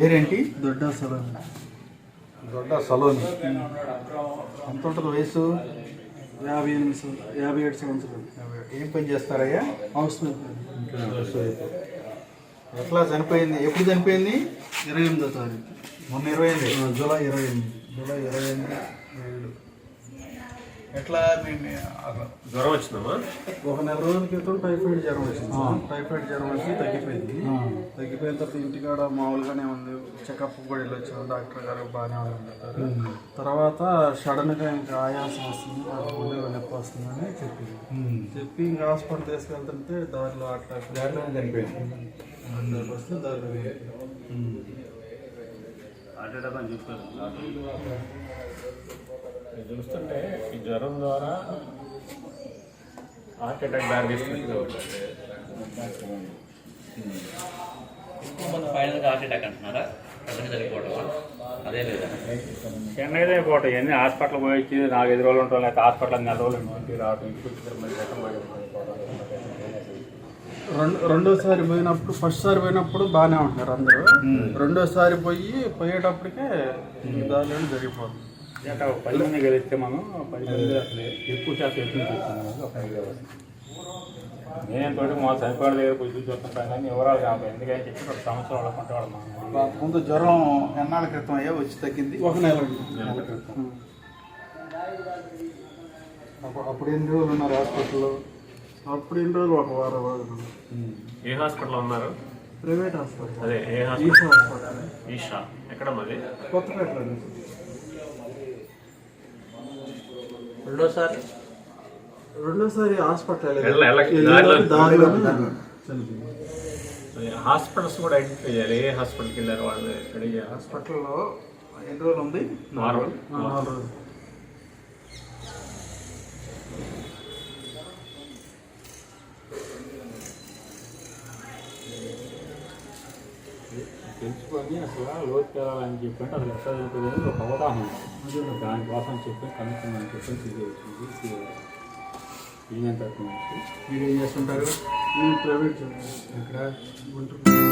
పేరేంటి? దొడ్డ సలూన్. దొడ్డ సలోని. ఎంత ఉంటుంది వయసు? యాభై ఎనిమిది యాభై ఏడు సంవత్సరాలు. ఏం పని చేస్తారయ్యా? హౌస్ ఎట్లా చనిపోయింది? ఎప్పుడు చనిపోయింది? ఇరవై ఎనిమిదో తారీఖు. మొన్న ఇరవై ఎనిమిది. జూలై ఇరవై ఎనిమిది. జూలై ఇరవై ఎనిమిది. ఏడు ఎట్లా మీ మీ- అట్లా జ్వరం వచ్చిందమ్మా? ఒక నెల రోజుల క్రితం టైఫాయిడ్ జ్వరం వచ్చింది. టైఫాయిడ్ జ్వరం వచ్చి తగ్గిపోయింది. తగ్గిపోయిన తర్వాత ఇంటికాడ మామూలుగానే ఉంది. చెకప్ కూడా వెళ్ళొచ్చాం. డాక్టర్ గారు బాగానే ఉంది. తర్వాత సడన్గా ఇంకా ఆయాసం వస్తుంది. నాకు నొప్పి వస్తుందని చెప్పింది చెప్పి. ఇంకా హాస్పిటల్ తీసుకెళ్తుంటే దారిలో అట్లా దాంట్లోనే చనిపోయింది దారిలో వస్తే దారిలో హార్ట్ అటాక్ అని చెప్పారు. చూస్తుంటే ఈ జ్వరం ద్వారా హార్ట్ అటాక్ దారి. ఎక్కువ మంది ఫైనల్గా హార్ట్ అటాక్ అంటున్నారా? చెన్నైదే పోవటం. ఇవన్నీ హాస్పిటల్ పోయి వచ్చి నాకు ఎదురు రోజులు ఉంటాం లేకపోతే హాస్పిటల్ నెల రోజులు ఇంటికి రావటం రెండు రెండోసారి పోయినప్పుడు ఫస్ట్ సారి పోయినప్పుడు బాగానే ఉంటున్నారు అందరూ. రెండోసారి పోయి పోయేటప్పటికే జరిగిపోతుంది అంటే ఒక పది మంది గెలిస్తే మనం పది మంది అసలు ఎక్కువ శాతం ఎక్కువ చూస్తున్నాం ఒక ఐదు నేను తోటి మా సరిపడ దగ్గర పోయి చూసి వస్తుంటాను కానీ వివరాలు కావాలి ఎందుకంటే చెప్పి ఒక సంవత్సరం ముందు జ్వరం ఎన్నాళ్ళ క్రితం అయ్యా వచ్చి తగ్గింది? ఒక నెల నెల క్రితం. అప్పుడు అప్పుడు ఎన్ని రోజులు ఉన్నారు హాస్పిటల్లో? అప్పుడు ఎన్ని రోజులు ఒక వారం రోజులు ఏ హాస్పిటల్లో ఉన్నారు? Private hospital. అదే ఏ హాస్పిటల్? హాస్పిటల్. ఈషా. ఎక్కడ మరి? కొత్తపేటలో రెండోసారి? రెండోసారి హాస్పిటల్ హాస్పిటల్స్ కూడా ఐడెంటిఫై చేయాలి. ఏ హాస్పిటల్కి వెళ్ళారు వాళ్ళు? చేయాలి హాస్పిటల్లో ఎన్ని రోజులు ఉంది? నార్మల్ రోజులు. తెలుసుకొని అసలు లోతుకి వెళ్ళాలని చెప్పంటే అసలు ఎట్లా జరుగుతుంది ఒక అవగాహన. దానికోసం చెప్పి కనుక్కున్నాను చెప్పి తీసేసి ఈయన తరఫు నుంచి. మీరు ఏం చేస్తుంటారు ప్రైవేట్ ఇక్కడ గుంటూరు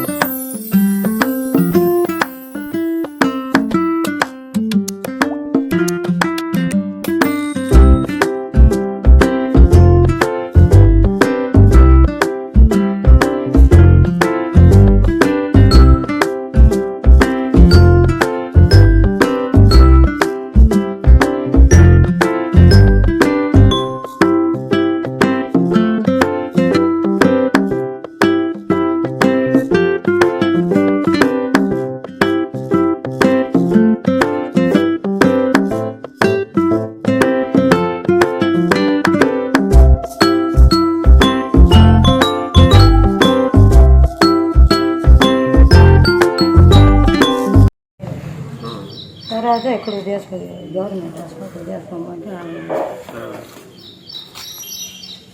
తర్వాత ఇక్కడ తీసుకొని గవర్నమెంట్ హాస్పిటల్ చేసుకోమంటే ఆయన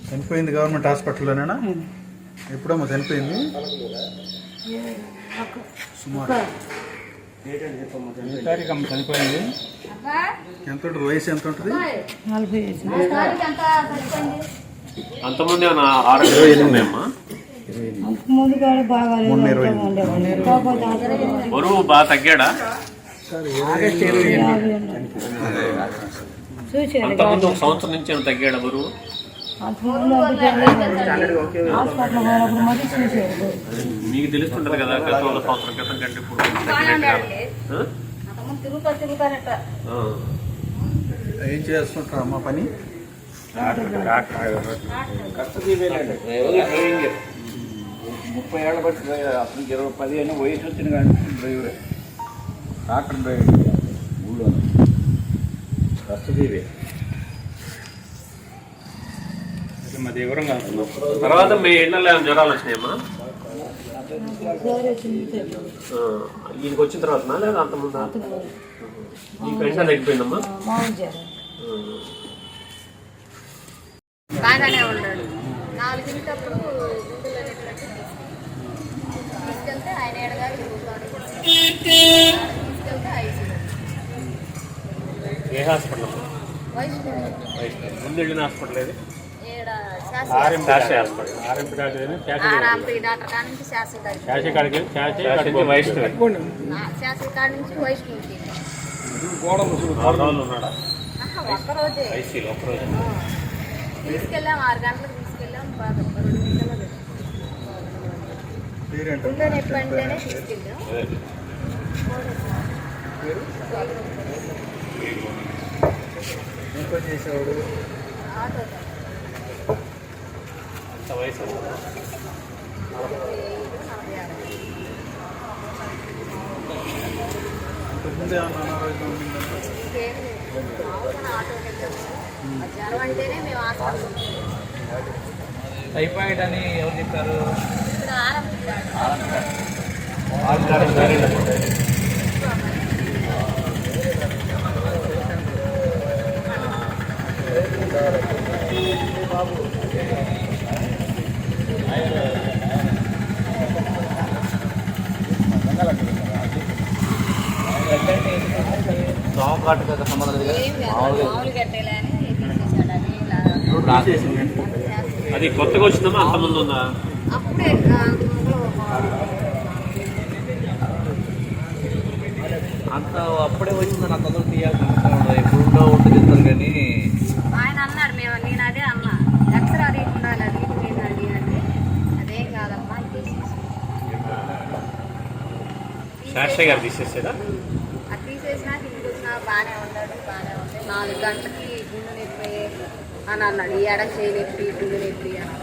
చనిపోయింది గవర్నమెంట్ హాస్పిటల్లోనేనా? ఎప్పుడమ్మా చనిపోయింది? సుమారు. చనిపోయింది? ఎంత ఉంటుంది వయసు ఎంత ఉంటుంది నలభై అంతమంది బరువు బాగా తగ్గాడా? అంతకుముందు ఒక సంవత్సరం నుంచి తగ్గాడా బరువు మీకు తెలుస్తుంటది కదా సంవత్సరం క్రితం కంటే ఇప్పుడు. ఏం చేస్తుంటారు అమ్మా పని? ముప్పై ఏళ్ళ బట్టి అతనికి ఇరవై పదిహేను వయసు వచ్చిన కానీ డ్రైవరే. ట్రాక్టర్ మరి వివరంగా తర్వాత మీ ఇళ్ళలో ఏమైనా జ్వరాలు వచ్చినాయమ్మా? ఈయనకి వచ్చిన తర్వాత లేదా అంతముందా ఈ పెన్షన్ తగ్గిపోయిందమ్మా? చేయాలి బాగానే ఉన్నాడు. గుండెలు తీసుకెళ్తే ఆయన ఏడగారు ఏ హాస్పిటల్? వయసు ముందు వెళ్ళిన హాస్పిటల్ ఏది? వైష్ణవి. తీసుకెళ్ళాం ఆరు గంటలకు తీసుకెళ్ళాం రెండు నిమిషాలు పేరేంట ఇంకో చేసేవాడు? వయసు? నలభై ఐదు నలభై ఆరు ఇంతకుముందు ఏమన్నా అనారోగ్యం ఉండిందంటే ఇంకేం లేదు మామూలుగా ఆటోకి వెళ్ళాము ఆ జ్వరం అంటేనే మేము హాస్పిటల్ టైఫాయిడ్ అని ఎవరు చెప్పారు సంబంధం తీసేసాడు అది కొత్తగా వచ్చిందమ్మా అంతమంది ఉందా? అప్పుడే ఆ, అంత అప్పుడే వచ్చిందని అంత తొందరగా తీయాల్సిన ఎప్పుడుండో ఉంటుంది కానీ ఆయన అన్నాడు మేము నేను అదే అన్నా ఎక్స్రా ఉండాలి అది నేను అది అంటే అదేం కాదమ్మా ఇది తీసేసి శాస్త్రి గారు తీసేసారా? వచ్చినా బాగానే ఉన్నాడు బాగానే ఉంది. నాలుగు గంటలకి గుండె నొప్పి అని అన్నాడు. ఈ ఎడ చేయి నొప్పి గుండె నొప్పి అని.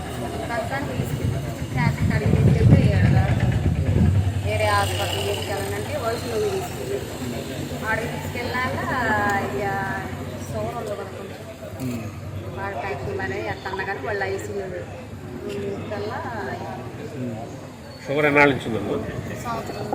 ప్రస్తుతానికి తీసుకెళ్ళి శాస్త్రి అడిగి తీసుకెళ్తే ఈడ వేరే హాస్పిటల్ తీసుకెళ్ళాలంటే తీసుకెళ్ళి. ఆడికి తీసుకెళ్ళాక ఇక సౌరంలో కొంచెం బాగా టైఫాయిడ్ అనేది ఎట్టన్నా కానీ వాళ్ళు షుగర్ ఎన్నాళ్ళ నుంచి ఉందమ్మా? సంవత్సరం.